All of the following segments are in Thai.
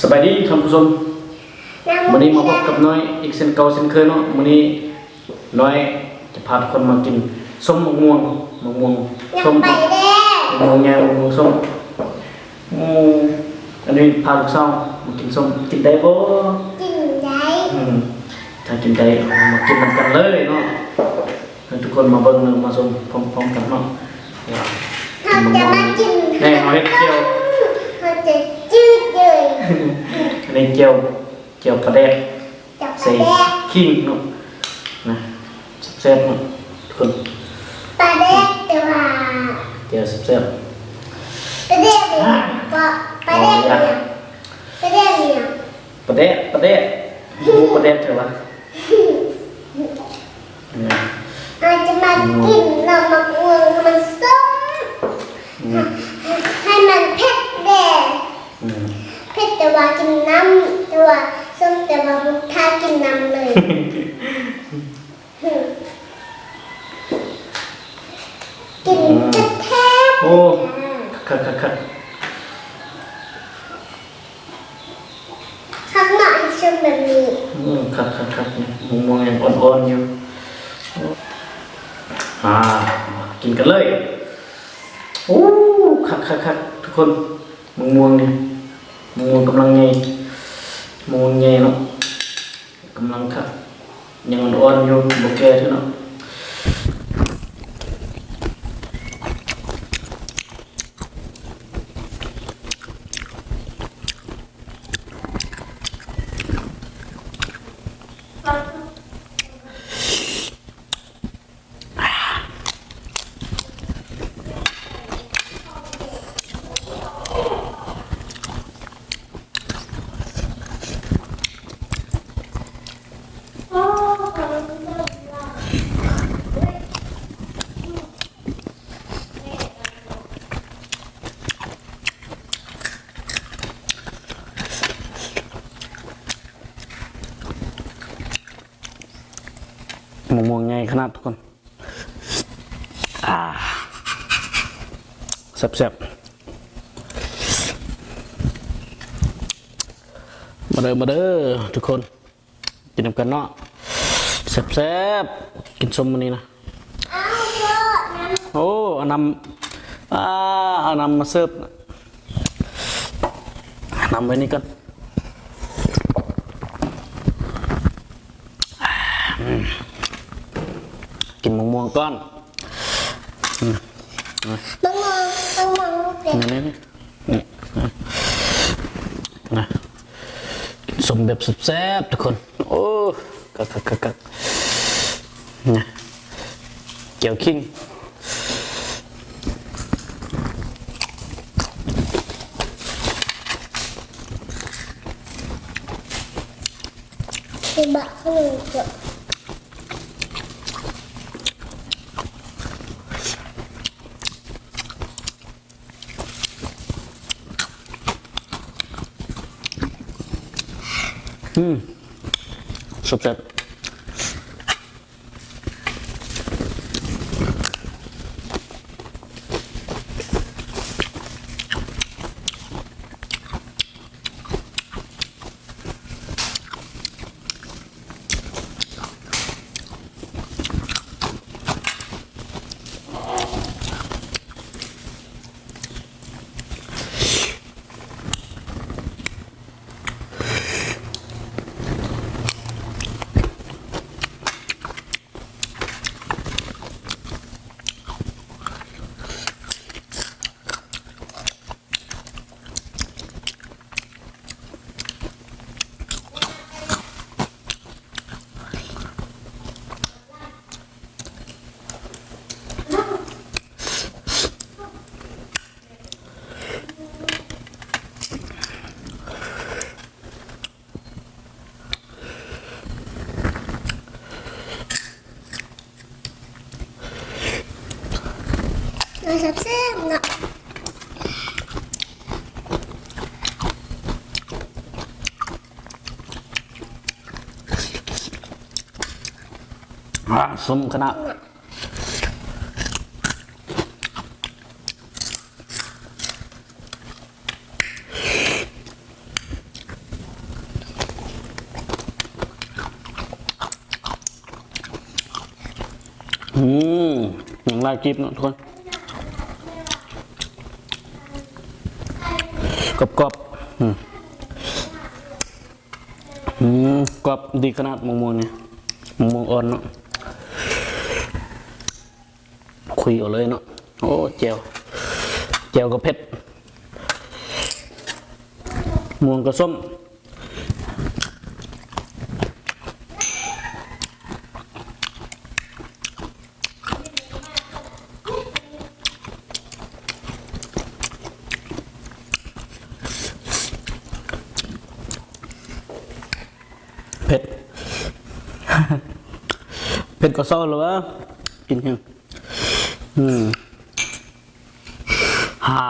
สบายดีท่านผู้ชมวันนี้มาพบกับน้อยอีกเช่นเก่าเช่นเคยเนาะวันนี้น้อยจะพาทุกคนมากินส้มมะม่วงมะม่วงยังส้มไปเด้มะม่วงแงวมะม่วงส้มอืมอันนี้พาลูกสาวมากินส้มกินได้บ่กินได้อืมถ้ากินได้เอามากินนำกันเลยเนาะให้ทุกคนมาเบิ่งเนาะมาชมพร้อมๆกันเนาะเดี๋ยวเราจะมากินแน่เอาเฮ็ดเจียว เราจะจืดเลยอันนี้เจียวเจียวปลาแดกจับปลาใส่แดกขิงเนาะนะแซ่บๆเนาะทุกคนปลาแดกแต่ว่าเจียวแซ่บปลาแดกเนี่ยปลาปลาแดกเนี่ยปลาแดกเนี่ยๆปลาแดกปลาแดกหมูปลาแดกใช่ปะเนี่ยเราจะมากินน้ำมะม่วงมันส้ม อืม ให้มันเผ็ดแดง อืม เผ็ดแต่ว่ากินน้ำแต่ว่าส้มแต่ว่ามุกท่ากินน้ำเลยกินแท้ๆ โอ้คักคักคัก ข้างหน้าให้ชมแบบนี้อืมคับคับคักเนี่ยหมูมองยังอ่อนๆอยู่อ่ากินกันเลยโอ้คับคับคับทุกคนมุม่วงเนี่ยมุม่วงกำลังไงมุม่วงไงเนาะกำลังคับยังอ่อนๆอยู่โอเคใช่เนาะ มะม่วงใหญ่ขนาดทุกคนอ่าแซ่บๆมาเด้อมาเด้อทุกคน กินน้ำกันเนาะแซ่บๆกินส้มมันนี้นะอ้าวพ่อน้ำโอ้เอานำอ่าเอานำมาเสิร์ฟนำไว้นี่ก่อนอืมกิน มะม่วงก้อนมะม่วงมะม่วงลูกเด็กนี่นี่นี่นี่นะกินสมแบบแซ่บๆทุกคน โอ้กักกักกักกักนะเกี่ยวขิงคือบะข้าวหนึ่งจบ อืม สมคณะอืมหนังลายกิบนาะทุกคนกรอบกรอบอืมกรอบดีขนาดมงมงเนี่ยมงมงอ่อนเนาะ คุยเอาเลยเนาะโอ้เจียวเจียวกับเผ็ดม่วงกับส้มเผ็ดเผ็ดก็เศร้าเลยวะกินยัง อืมฮ่า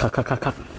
คัก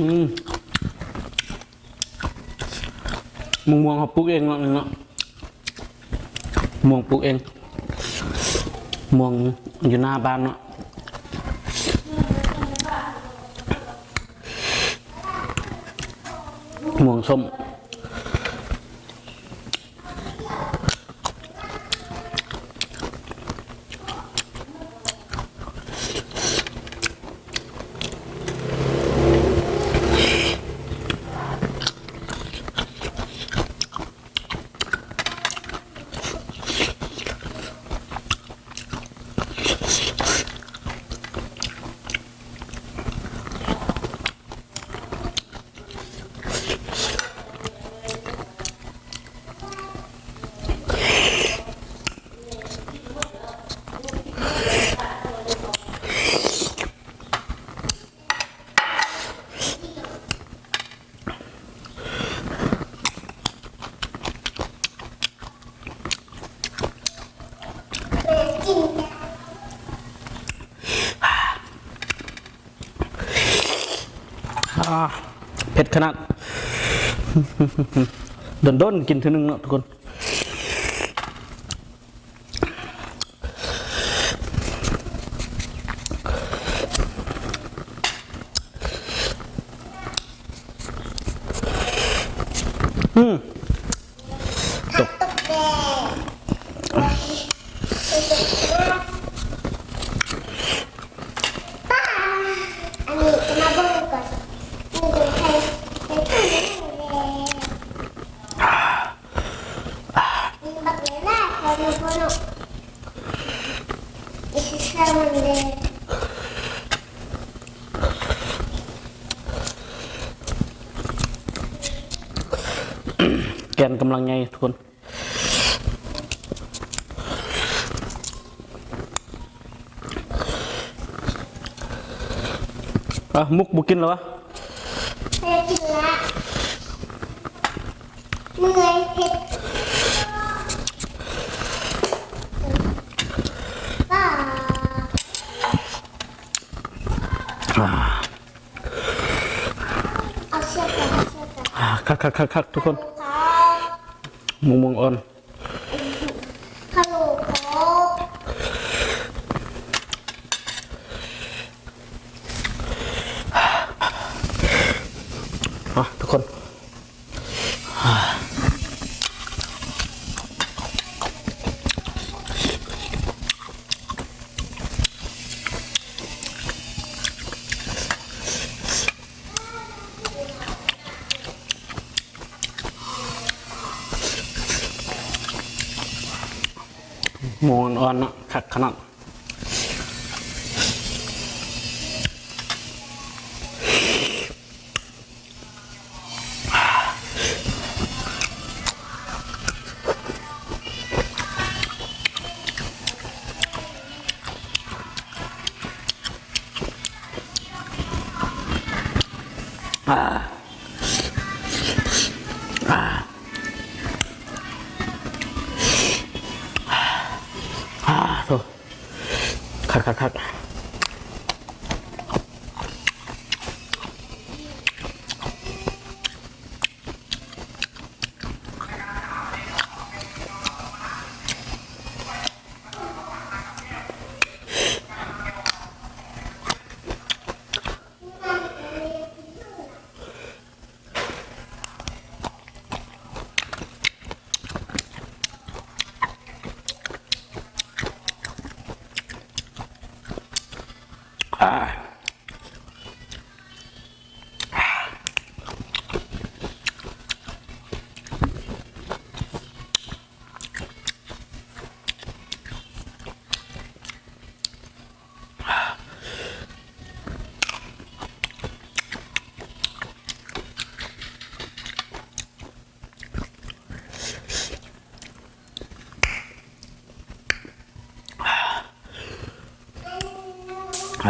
อืมมงม่วงเขาปลูกเองเนาะเนาะม่วงปลูกเองม่วงอยู่หน้าบ้านเนาะม่วงส้ม แม่กินนะ อ่า เผ็ดขนาดเดินด้นกินทีนึงเนาะทุกคนอืม ผักตบแดงป้าอันนี้จะมาเบิ่งก่อนนี่เป็นใครเป็นใครนี่บักเลยนะใครมาเบิ่งนี่คือแซลมอนเลย แกนกำลังไงทุกคนอะมุกบุกินแล้ววะเผ็ดกินละเมื่อยเผ็ดป้าเอาเชือกก่อนเอาเชือกก่อนอ่าคักคักคักคักทุกคน ครับ มงมงอ่อน ฮัลโหลครับ อะทุกคน มงอ่อนๆนะขักขนาด คักคักคัก อ่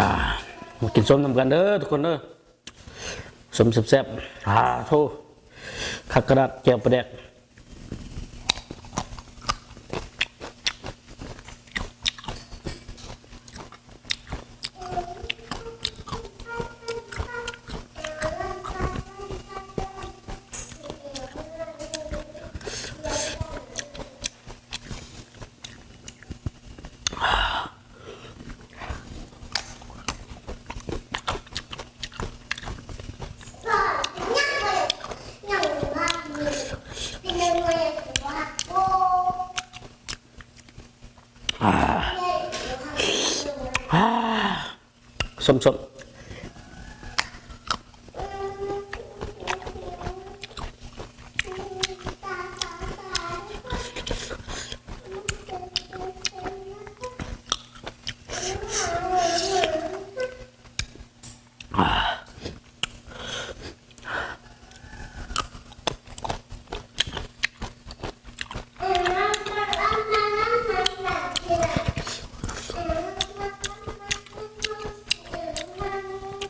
อ่ามากินส้มนำกันเด้อทุกคนเด้อสมแซ่บๆอ่าโทขักกระดาษแก้วประเด็กยังไม่ยังว่าเป็นยังไงว่าโอ้ อ่า อ่า ส้ม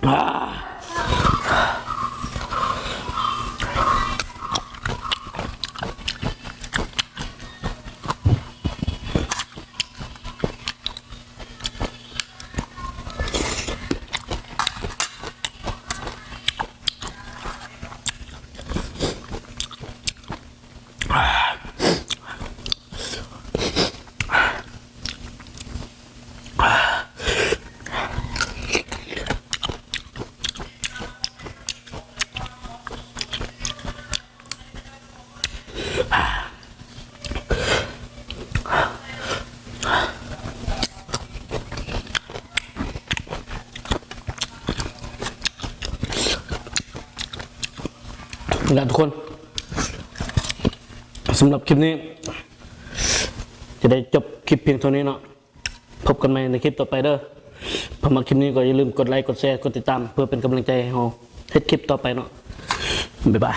ส้มอ่า แล้วทุกคนสำหรับคลิปนี้ จะได้จบคลิปเพียงเท่านี้เนาะพบกันใหม่ในคลิปต่อไปเด้อพอมาคลิปนี้ก็อย่าลืมกดไลค์กดแชร์กดติดตาม เพื่อเป็นกำลังใจให้เราเฮ็ดคลิปต่อไปเนาะบ๊ายบาย